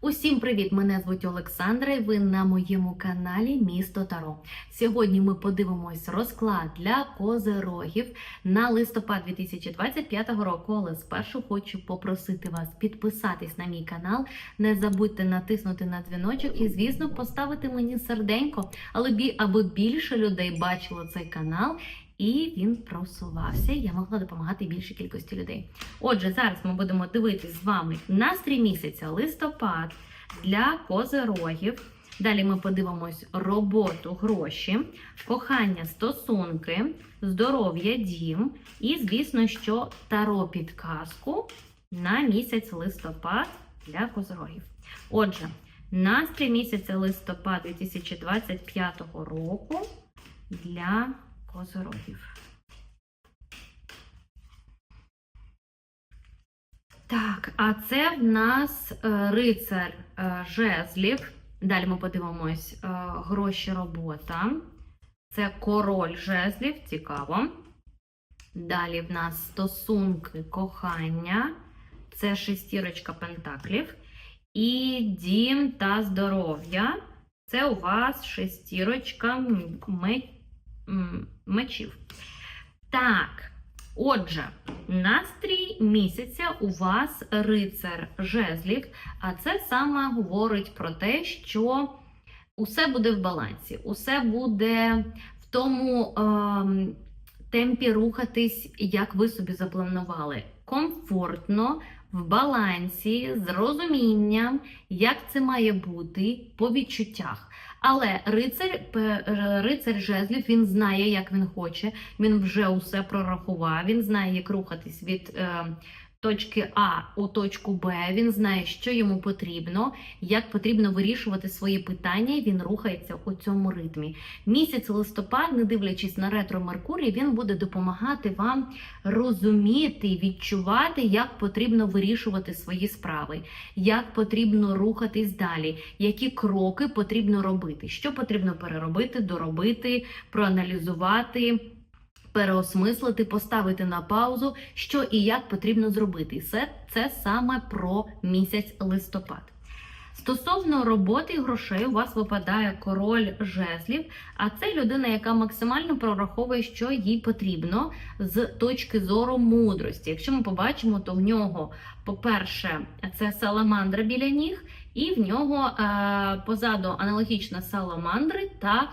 Усім привіт! Мене звуть Олександра і ви на моєму каналі Місто Таро. Сьогодні ми подивимось розклад для козерогів на листопад 2025 року. Але спершу хочу попросити вас підписатись на мій канал. Не забудьте натиснути на дзвіночок і, звісно, поставити мені серденько, аби більше людей бачило цей канал. І він просувався, я могла допомагати більшій кількості людей. Отже, зараз ми будемо дивитись з вами настрій місяця листопад для козерогів. Далі ми подивимось роботу, гроші, кохання, стосунки, здоров'я, дім і, звісно, що таро підказку на місяць листопад для козерогів. Отже, настрій місяця листопад 2025 року для козерогів. Так, а це в нас е, рицар е, жезлів. Далі ми подивимось е, гроші робота. Це король жезлів, цікаво. Далі в нас стосунки кохання. Це шестірочка пентаклів. І дім та здоров'я. Це у вас шестірочка м- ме- м, мечів. Так, отже, настрій місяця у вас рицар жезлів, а це саме говорить про те, що усе буде в балансі, усе буде в тому ем, темпі рухатись, як ви собі запланували. Комфортно, в балансі, з розумінням, як це має бути по відчуттях. Але рицар, рицар жезлів він знає, як він хоче. Він вже усе прорахував. Він знає, як рухатись від е, точки А у точку Б. Він знає, що йому потрібно, як потрібно вирішувати свої питання. і Він рухається у цьому ритмі. Місяць листопад, не дивлячись на ретро Меркурій, він буде допомагати вам розуміти, відчувати, як потрібно вирішувати свої справи, як потрібно рухатись далі, які кроки потрібно робити, що потрібно переробити, доробити, проаналізувати. Переосмислити, поставити на паузу, що і як потрібно зробити. І Це, це саме про місяць листопад. Стосовно роботи і грошей, у вас випадає король жезлів, а це людина, яка максимально прораховує, що їй потрібно з точки зору мудрості. Якщо ми побачимо, то в нього, по-перше, це саламандра біля ніг, і в нього е, позаду аналогічна саламандри та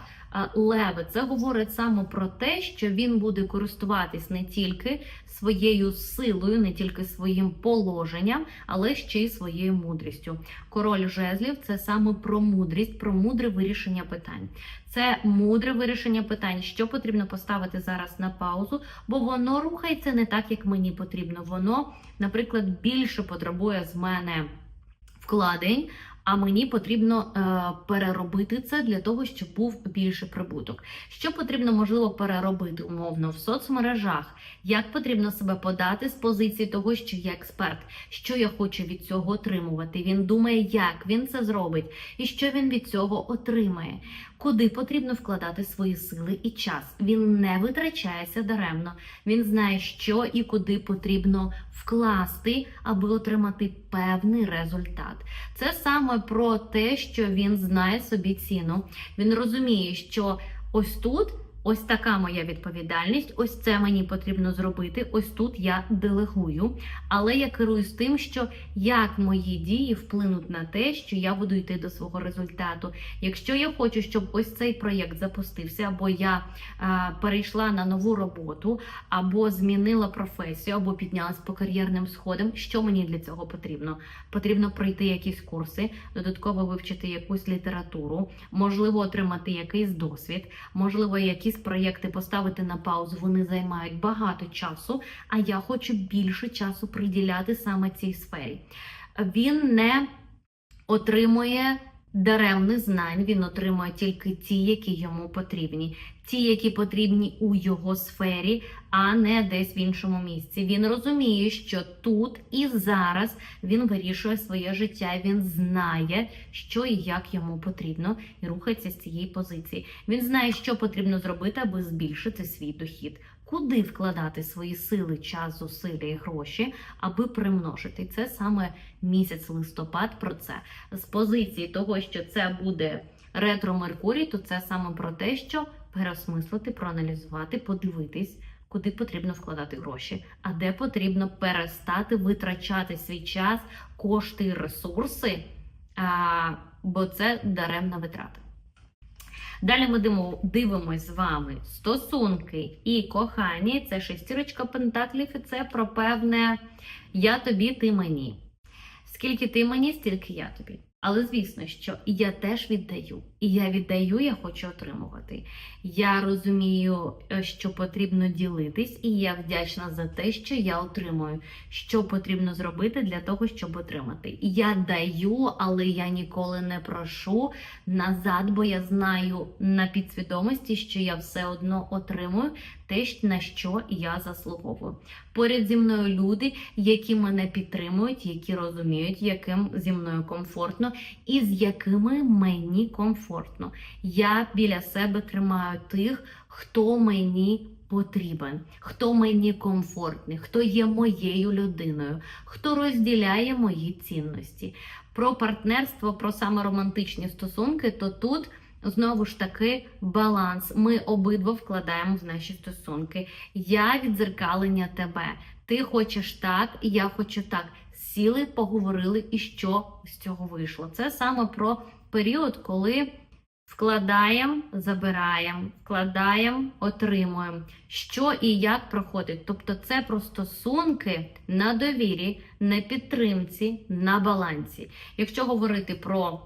леви. Це говорить саме про те, що він буде користуватись не тільки своєю силою, не тільки своїм положенням, але ще й своєю мудрістю. Король жезлів це саме про мудрість, про мудре вирішення питань. Це мудре вирішення питань, що потрібно поставити зараз на паузу, бо воно рухається не так, як мені потрібно. Воно, наприклад, більше потребує з мене вкладень. А мені потрібно е, переробити це для того, щоб був більше прибуток. Що потрібно можливо переробити умовно в соцмережах, як потрібно себе подати з позиції того, що я експерт, що я хочу від цього отримувати. Він думає, як він це зробить, і що він від цього отримає, куди потрібно вкладати свої сили і час. Він не витрачається даремно. Він знає, що і куди потрібно вкласти, аби отримати певний результат. Це саме про те, що він знає собі ціну. Він розуміє, що ось тут. Ось така моя відповідальність, ось це мені потрібно зробити. Ось тут я делегую. Але я керуюсь тим, що як мої дії вплинуть на те, що я буду йти до свого результату. Якщо я хочу, щоб ось цей проєкт запустився, або я е, перейшла на нову роботу, або змінила професію, або піднялась по кар'єрним сходам, що мені для цього потрібно? Потрібно пройти якісь курси, додатково вивчити якусь літературу, можливо, отримати якийсь досвід, можливо, якісь проєкти поставити на паузу. Вони займають багато часу, а я хочу більше часу приділяти саме цій сфері. Він не отримує даремних знань, він отримує тільки ті, які йому потрібні, ті, які потрібні у його сфері, а не десь в іншому місці. Він розуміє, що тут і зараз він вирішує своє життя, він знає, що і як йому потрібно, і рухається з цієї позиції. Він знає, що потрібно зробити, аби збільшити свій дохід. Куди вкладати свої сили, час, зусилля і гроші, аби примножити. Це саме місяць листопад про це. З позиції того, що це буде ретро Меркурій, то це саме про те, що переосмислити, проаналізувати, подивитись. Куди потрібно вкладати гроші, а де потрібно перестати витрачати свій час, кошти ресурси, бо це даремна витрата. Далі ми дивимось з вами стосунки і кохання. Це шестірочка пентаклів, і це про певне я тобі, ти мені. Скільки ти мені, стільки я тобі. Але звісно, що я теж віддаю. І я віддаю, я хочу отримувати. Я розумію, е, що потрібно ділитись, і я вдячна за те, що я отримую, що потрібно зробити для того, щоб отримати. Я даю, але я ніколи не прошу назад, бо я знаю на підсвідомості, що я все одно отримую те, на що я заслуговую. Поряд зі мною люди, які мене підтримують, які розуміють, яким зі мною комфортно, і з якими мені комфортно. Я біля себе тримаю тих, хто мені потрібен, хто мені комфортний, хто є моєю людиною, хто розділяє мої цінності. Про партнерство, про саме романтичні стосунки, то тут. Знову ж таки, баланс. Ми обидва вкладаємо в наші стосунки. Я відзеркалення тебе. Ти хочеш так, і я хочу так. Сіли, поговорили, і що з цього вийшло. Це саме про період, коли вкладаємо, забираємо, вкладаємо, отримуємо. Що і як проходить. Тобто, це про стосунки на довірі, на підтримці, на балансі. Якщо говорити про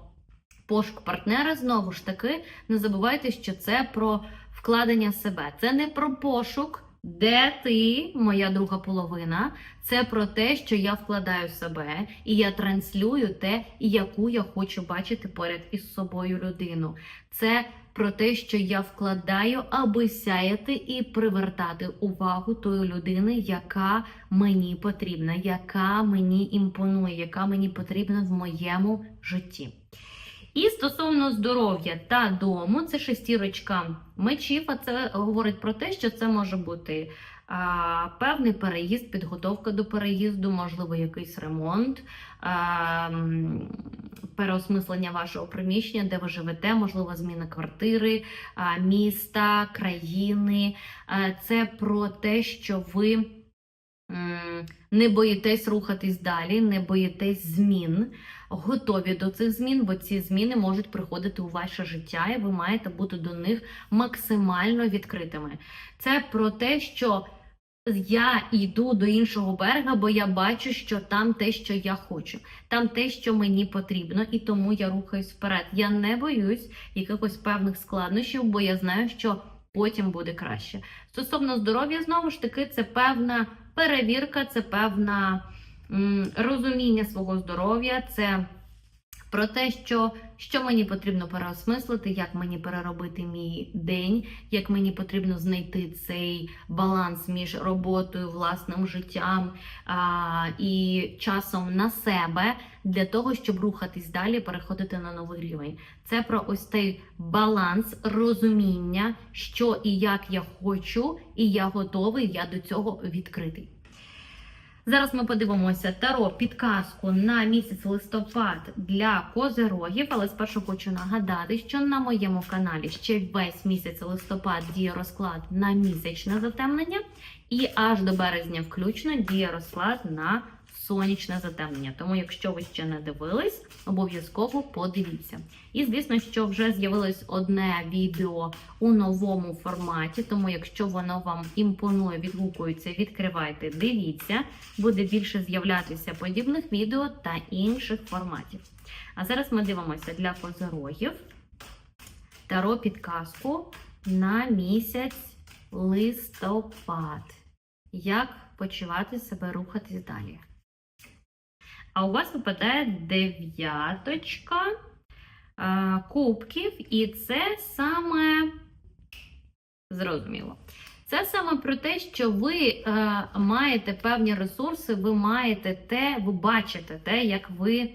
пошук партнера, знову ж таки, не забувайте, що це про вкладення себе. Це не про пошук, де ти, моя друга половина. Це про те, що я вкладаю себе, і я транслюю те, яку я хочу бачити поряд із собою людину. Це про те, що я вкладаю, аби сяяти і привертати увагу тої людини, яка мені потрібна, яка мені імпонує, яка мені потрібна в моєму житті. І стосовно здоров'я та дому, це шестірочка мечів, а це говорить про те, що це може бути а, певний переїзд, підготовка до переїзду, можливо, якийсь ремонт, а, переосмислення вашого приміщення, де ви живете, можливо, зміна квартири, а, міста, країни. А, Це про те, що ви не боїтесь рухатись далі, не боїтесь змін готові до цих змін, бо ці зміни можуть приходити у ваше життя, і ви маєте бути до них максимально відкритими. Це про те, що я йду до іншого берега, бо я бачу, що там те, що я хочу, там те, що мені потрібно, і тому я рухаюсь вперед. Я не боюсь якихось певних складнощів, бо я знаю, що потім буде краще. Стосовно здоров'я, знову ж таки, це певна перевірка, це певна розуміння свого здоров'я, це про те, що, що мені потрібно переосмислити, як мені переробити мій день, як мені потрібно знайти цей баланс між роботою, власним життям а, і часом на себе для того, щоб рухатись далі, переходити на новий рівень. Це про ось цей баланс розуміння, що і як я хочу, і я готовий, я до цього відкритий. Зараз ми подивимося таро підказку на місяць листопад для козерогів, але спершу хочу нагадати, що на моєму каналі ще весь місяць листопад діє розклад на місячне затемнення, і аж до березня включно діє розклад на сонячне затемнення. Тому, якщо ви ще не дивились, обов'язково подивіться. І звісно, що вже з'явилось одне відео у новому форматі. Тому, якщо воно вам імпонує, відгукується, відкривайте, дивіться, буде більше з'являтися подібних відео та інших форматів. А зараз ми дивимося для козорогів таро підказку на місяць листопад. Як почувати себе рухатись далі? А у вас випадає дев'яточка е, кубків, і це саме зрозуміло. Це саме про те, що ви е, маєте певні ресурси, ви маєте те, ви бачите те, як ви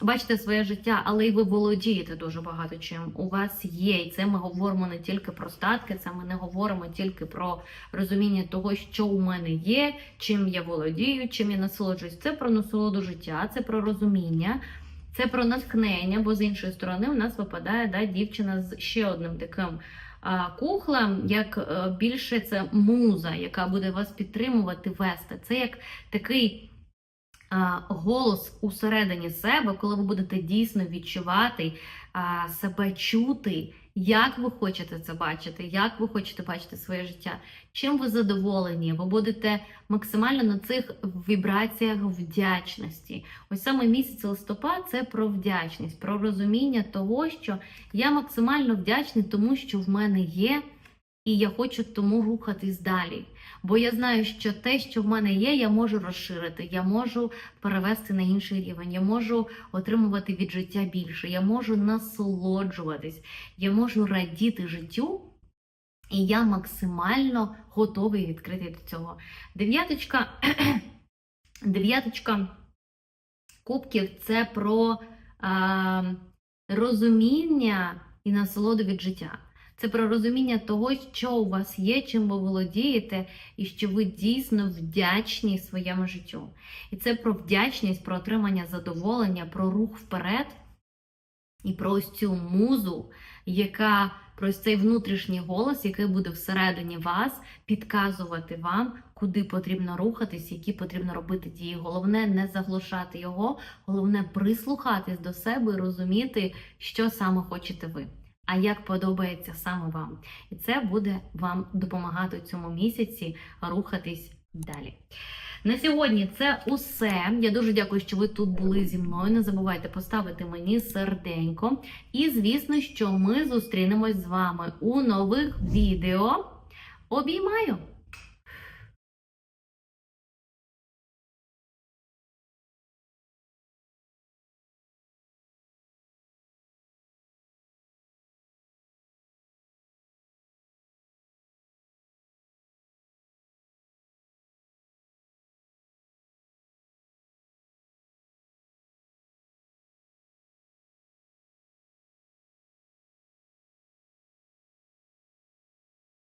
бачите своє життя, але й ви володієте дуже багато чим. У вас є, і це ми говоримо не тільки про статки, це ми не говоримо тільки про розуміння того, що у мене є, чим я володію, чим я насолоджуюсь. Це про насолоду життя, це про розуміння. Це про натхнення, бо з іншої сторони у нас випадає да, дівчина з ще одним таким а, кухлем, як е, більше це муза, яка буде вас підтримувати, вести. Це як такий а, голос усередині себе, коли ви будете дійсно відчувати себе чути, як ви хочете це бачити, як ви хочете бачити своє життя, чим ви задоволені, ви будете максимально на цих вібраціях вдячності. Ось саме місяць листопад це про вдячність, про розуміння того, що я максимально вдячний тому, що в мене є, і я хочу тому рухатись далі. Бо я знаю, що те, що в мене є, я можу розширити, я можу перевести на інший рівень, я можу отримувати від життя більше, я можу насолоджуватись, я можу радіти життю. І я максимально готовий і відкритий до цього. Дев'яточка, дев'яточка кубків це про а, розуміння і насолоду від життя. Це про розуміння того, що у вас є, чим ви володієте, і що ви дійсно вдячні своєму життю. І це про вдячність, про отримання задоволення, про рух вперед і про ось цю музу, яка про цей внутрішній голос, який буде всередині вас, підказувати вам, куди потрібно рухатись, які потрібно робити дії. Головне не заглушати його, головне прислухатись до себе і розуміти, що саме хочете ви. А як подобається саме вам, і це буде вам допомагати у цьому місяці рухатись далі. На сьогодні це усе. Я дуже дякую, що ви тут були зі мною. Не забувайте поставити мені серденько. І звісно, що ми зустрінемось з вами у нових відео. Обіймаю!